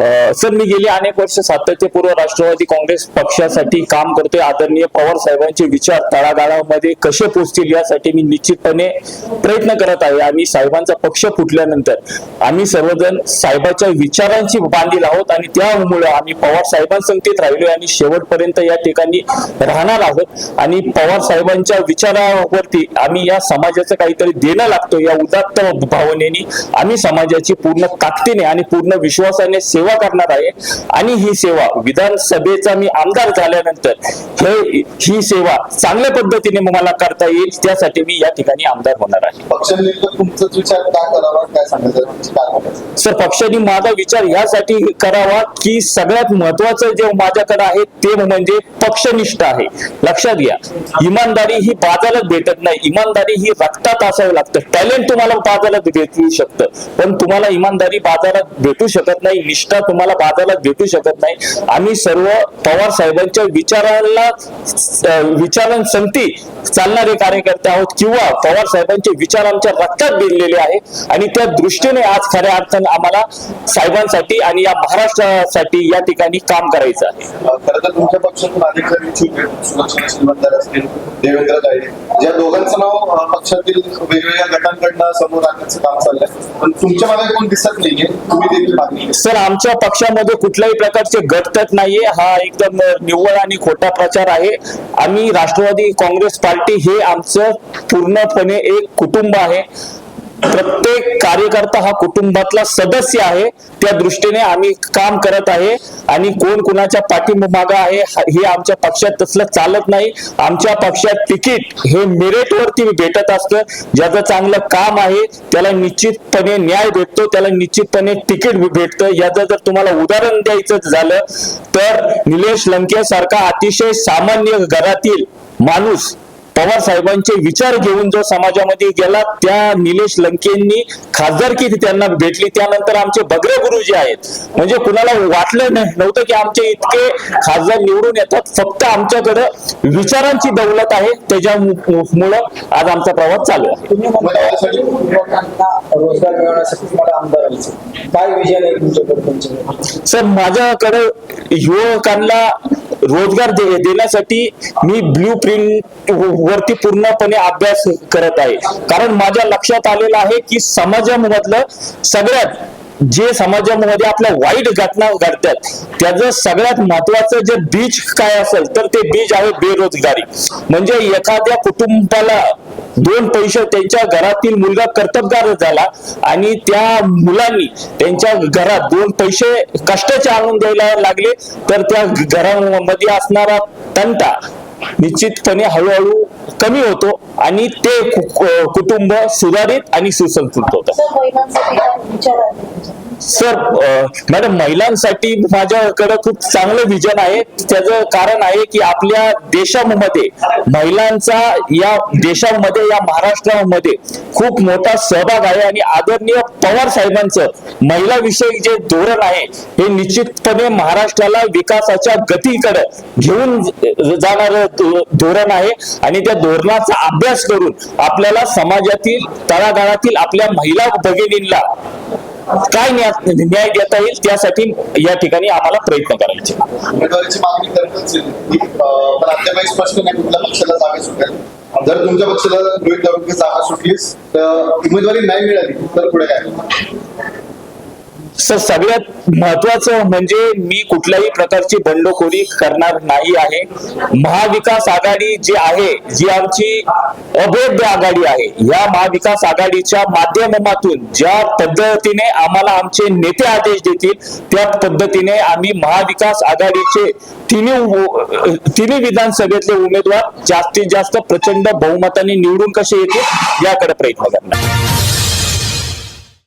Sir मी गेली अनेक वर्ष सातत्यपूर्व राष्ट्रवादी काँग्रेस पक्षासाठी काम करतोय. आदरणीय पवार साहेबांचे विचार तळागाळामध्ये कसे पोचतील यासाठी मी निश्चितपणे प्रयत्न करत आहे. आणि साहेबांचा पक्ष फुटल्यानंतर आम्ही सर्वजण साहेबाच्या विचारांची बांधील आहोत आणि त्यामुळे आम्ही पवार साहेबांसंगतीत राहिलो आणि शेवटपर्यंत या ठिकाणी राहणार आहोत. आणि पवार साहेबांच्या विचारावरती आम्ही या समाजाचं काहीतरी देणं लागतो या उदात्त भावनेने आम्ही समाजाची पूर्ण ताकदीने आणि पूर्ण विश्वासाने सेवा करणार आहे. आणि ही सेवा विधानसभेचा मी आमदार झाल्यानंतर हे ही सेवा चांगल्या पद्धतीने मला करता येईल त्यासाठी मी या ठिकाणी आमदार होणार आहे? सर पक्षाने माझा विचार यासाठी करावा की सगळ्यात महत्वाचं जे माझ्याकडे आहे ते म्हणजे पक्षनिष्ठ आहे. लक्षात घ्या इमानदारी ही बाजारात भेटत नाही. इमानदारी ही रक्तात असावं लागतं. टॅलेंट तुम्हाला बाजारात भेटू शकतं. पण तुम्हाला इमानदारी बाजारात भेटू शकत नाही निष्ठा तुम्हाला बाजारात भेटू शकत नाही. आम्ही सर्व पवार साहेबांच्या विचारांना अं, विचारांसंगती चालणारे कार्यकर्ते आहोत किंवा पवार साहेबांचे विचार आमच्या रक्तात भिनलेले आहे. आणि त्या दृष्टीने आज खऱ्या अर्थानं आम्हाला साहेबांसाठी आणि या महाराष्ट्रासाठी या ठिकाणी काम करायचं आहे. अं, खरं तर तुमच्या पक्षातून अधिक जण इच्छुक आहेत सुलक्षणा श्रीमंतर असतील देवेंद्र गाडे या दोघांचं नाव अं, पक्षातील वेगवेगळ्या गटांकडनं समोर आणण्याचं काम चाललंय. पण तुमच्या मला कोण दिसत नाहीये तुम्ही देखील मागणी केली. सर आमच्या पक्षामध्ये कुठल्याही प्रकारचे गटतट नाहीये. हा एकदम निव्वळ आणि खोटा प्रचार आहे. आम्ही राष्ट्रवादी काँग्रेस पार्टी हे आमचं पूर्णपणे एक कुटुंब आहे. प्रत्येक कार्यकर्ता हा कुटुंबातला सदस्य आहे. त्या दृष्टीने आम्ही काम करत आहे. आणि कोण कोणाच्या पाठीमागं आहे हे आमच्या पक्षात तसलं चालत नाही. आमच्या पक्षात तिकीट हे मेरिट वरती भेटत असतं. ज्याचं चांगलं काम आहे त्याला निश्चितपणे न्याय भेटतो त्याला निश्चितपणे तिकीट भेटतं. याचं जर तुम्हाला उदाहरण द्यायचं झालं तर निलेश लंके सारखा अतिशय सामान्य घरातील माणूस पवार साहेबांचे विचार घेऊन जो समाजामध्ये गेला त्या निलेश लंकेंनी खासदारकी त्यांना भेटली त्यानंतर आमचे बगरे गुरु जे आहेत. म्हणजे कुणाला वाटलं नाही नव्हतं की आमचे इतके खासदार निवडून येतात फक्त आमच्याकडं विचारांची दौलत आहे त्याच्यामुळं आज आमचा प्रवास चालू आहे. रोजगार मिळवण्यासाठी काय आहे तुमच्याकडे? सर माझ्याकडे युवकांना रोजगार दे- देण्यासाठी मी ब्ल्यू प्रिंट वरती पूर्णपणे अभ्यास करत आहे. कारण माझ्या लक्षात आलेलं आहे की समाजामधलं सगळ्यात जे समाजामध्ये आपल्या वाईट घटना घडतात त्याचं सगळ्यात महत्वाचं जे बीज काय असेल तर ते बीज आहे बेरोजगारी. म्हणजे एखाद्या कुटुंबाला दोन पैसे त्यांच्या घरातील मुलगा कर्तबगार झाला आणि त्या मुलांनी त्यांच्या घरात दोन पैसे कष्टाचे आणून द्यायला लागले तर त्या घरामध्ये असणारा तंटा निश्चितपणे हळूहळू कमी होतो आणि ते कुटुंब सुधारित आणि सुसंस्कृत होतं. सर मॅडम महिलांसाठी माझ्याकडे खूप चांगलं विजन आहे. त्याचं कारण आहे की आपल्या देशामध्ये महिलांचा या देशामध्ये या महाराष्ट्रामध्ये खूप मोठा सहभाग आहे आणि आदरणीय पवार साहेबांचं महिलाविषयी जे धोरण आहे हे निश्चितपणे महाराष्ट्राला विकासाच्या गतीकडे घेऊन जाणार धोरण आहे. आणि त्या धोरणाचा अभ्यास करून आपल्याला समाजातील तळागाळातील आपल्या महिला भगिनींना काय न्याय न्याय देता येईल त्यासाठी या ठिकाणी आम्हाला प्रयत्न करायचे उमेदवारीची मागणी करतच आहे ती. पण अद्यापही स्पष्ट नाही कुठल्या पक्षाला जागा सुटेल जर तुमच्या पक्षाला जागा सुटलीस तर उमेदवारी नाही मिळाली तर पुढे काय सर सगळ्यात महत्वाचं म्हणजे मी कुठल्याही प्रकारची बंडखोरी करणार नाही आहे. महाविकास आघाडी जी आहे जी आमची अभेद्य आघाडी आहे या महाविकास आघाडीच्या माध्यमातून ज्या पद्धतीने आम्हाला आमचे नेते आदेश देतील त्या पद्धतीने आम्ही महाविकास आघाडीचे तिन्ही तिन्ही विधानसभेतले उमेदवार जास्तीत जास्त प्रचंड बहुमताने निवडून कसे येतील याकडे प्रयत्न करणार.